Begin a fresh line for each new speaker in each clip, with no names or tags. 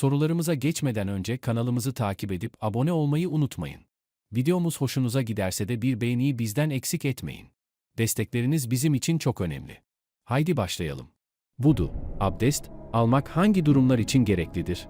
Sorularımıza geçmeden önce kanalımızı takip edip abone olmayı unutmayın. Videomuz hoşunuza giderse de bir beğeniyi bizden eksik etmeyin. Destekleriniz bizim için çok önemli. Haydi başlayalım. Vudu, abdest, almak hangi durumlar için gereklidir?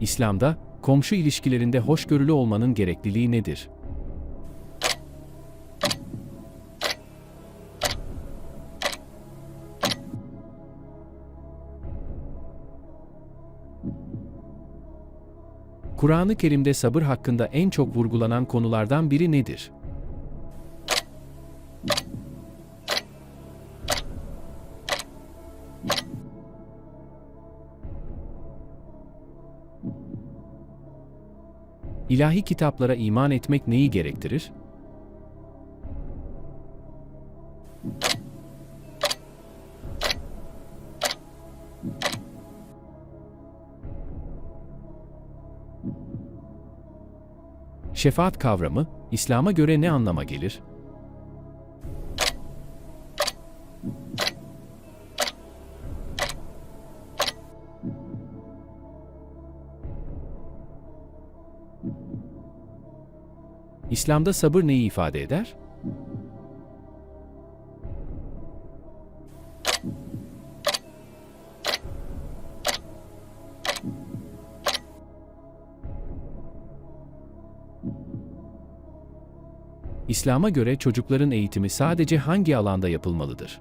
İslam'da, komşu ilişkilerinde hoşgörülü olmanın gerekliliği nedir? Kur'an-ı Kerim'de sabır hakkında en çok vurgulanan konulardan biri nedir? İlahi kitaplara iman etmek neyi gerektirir? Şefaat kavramı, İslam'a göre ne anlama gelir? İslam'da sabır neyi ifade eder? İslam'a göre çocukların eğitimi sadece hangi alanda yapılmalıdır?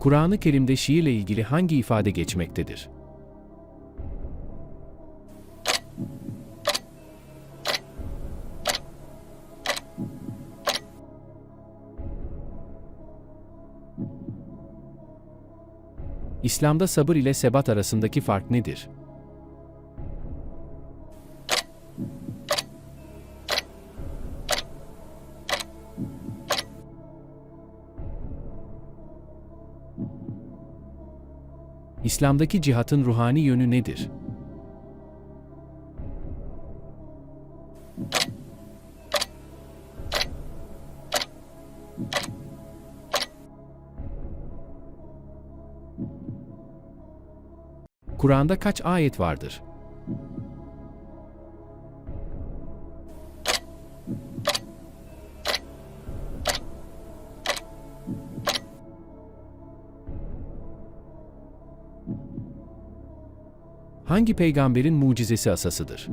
Kur'an-ı Kerim'de şiirle ilgili hangi ifade geçmektedir? İslam'da sabır ile sebat arasındaki fark nedir? İslam'daki cihatın ruhani yönü nedir? Kur'an'da kaç ayet vardır? Hangi peygamberin mucizesi asasıdır?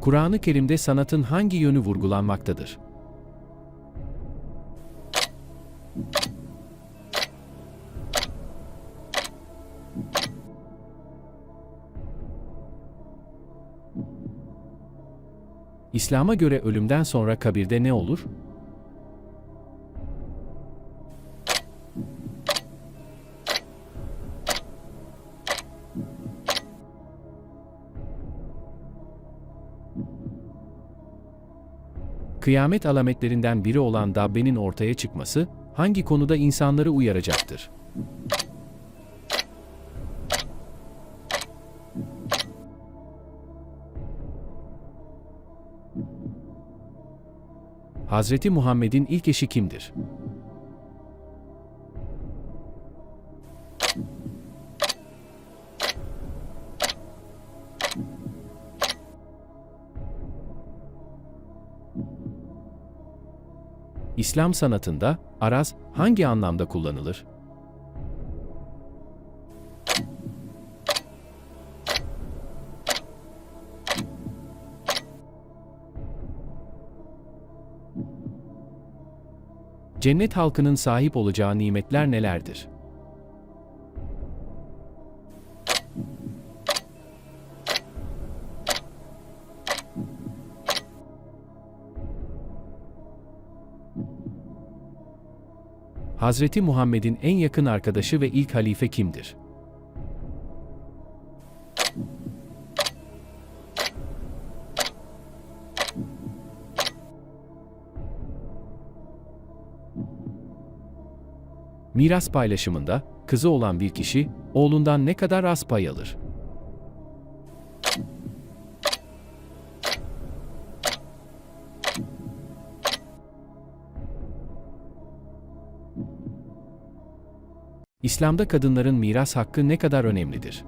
Kur'an-ı Kerim'de sanatın hangi yönü vurgulanmaktadır? İslam'a göre ölümden sonra kabirde ne olur? Kıyamet alametlerinden biri olan Dabbe'nin ortaya çıkması, hangi konuda insanları uyaracaktır? Hazreti Muhammed'in ilk eşi kimdir? İslam sanatında araz hangi anlamda kullanılır? Cennet halkının sahip olacağı nimetler nelerdir? Hazreti Muhammed'in en yakın arkadaşı ve ilk halife kimdir? Miras paylaşımında kızı olan bir kişi oğlundan ne kadar az pay alır? İslam'da kadınların miras hakkı ne kadar önemlidir?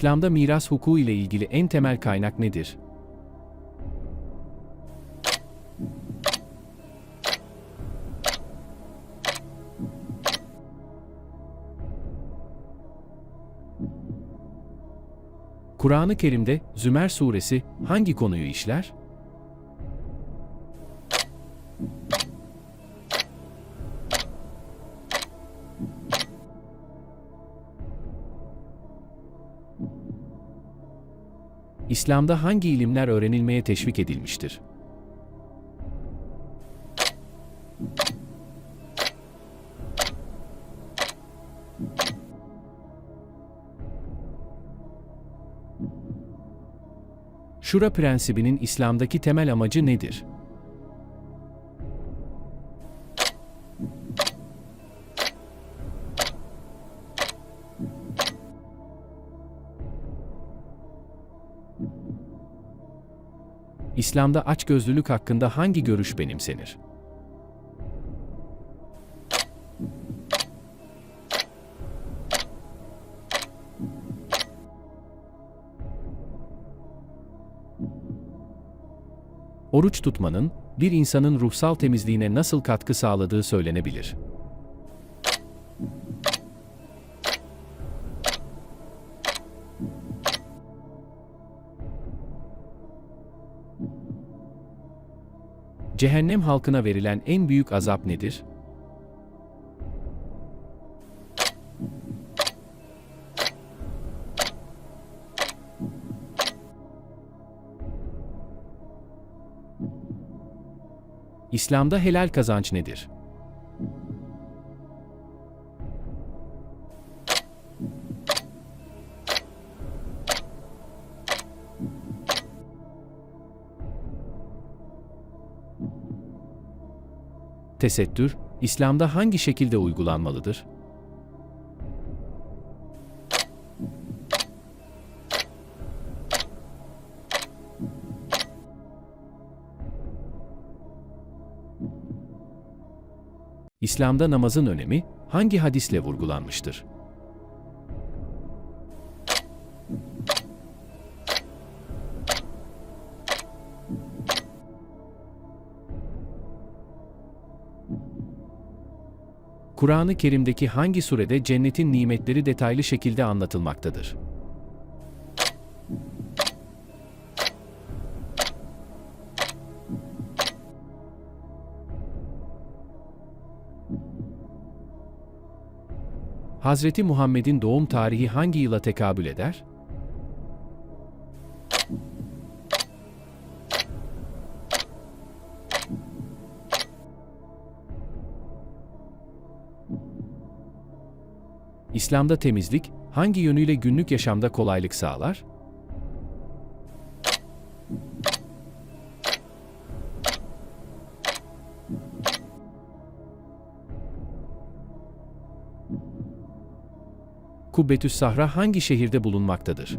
İslam'da miras hukuku ile ilgili en temel kaynak nedir? Kur'an-ı Kerim'de Zümer suresi hangi konuyu işler? İslam'da hangi ilimler öğrenilmeye teşvik edilmiştir? Şura prensibinin İslam'daki temel amacı nedir? İslam'da açgözlülük hakkında hangi görüş benimsenir? Oruç tutmanın bir insanın ruhsal temizliğine nasıl katkı sağladığı söylenebilir. Cehennem halkına verilen en büyük azap nedir? İslam'da helal kazanç nedir? Tesettür, İslam'da hangi şekilde uygulanmalıdır? İslam'da namazın önemi hangi hadisle vurgulanmıştır? Kur'an-ı Kerim'deki hangi surede cennetin nimetleri detaylı şekilde anlatılmaktadır? Hazreti Muhammed'in doğum tarihi hangi yıla tekabül eder? İslam'da temizlik hangi yönüyle günlük yaşamda kolaylık sağlar? Kubbetüs Sahra hangi şehirde bulunmaktadır?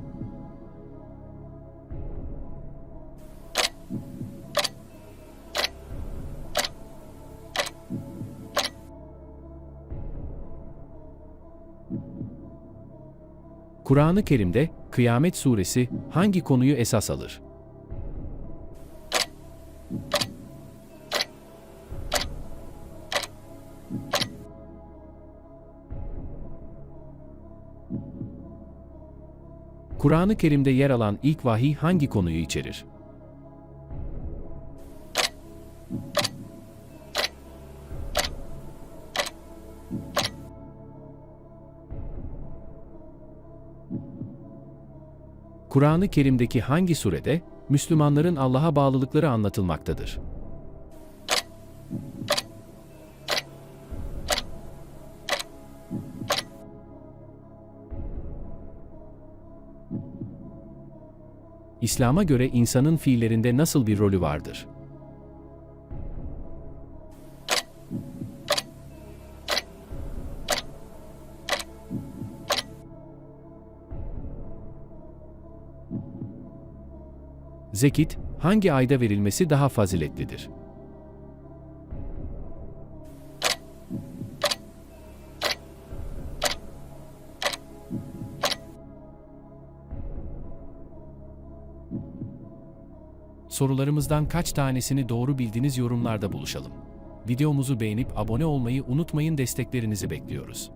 Kur'an-ı Kerim'de Kıyamet Suresi hangi konuyu esas alır? Kur'an-ı Kerim'de yer alan ilk vahiy hangi konuyu içerir? Kur'an-ı Kerim'deki hangi surede Müslümanların Allah'a bağlılıkları anlatılmaktadır? İslam'a göre insanın fiillerinde nasıl bir rolü vardır? Zekit, hangi ayda verilmesi daha faziletlidir? Sorularımızdan kaç tanesini doğru bildiniz yorumlarda buluşalım. Videomuzu beğenip abone olmayı unutmayın desteklerinizi bekliyoruz.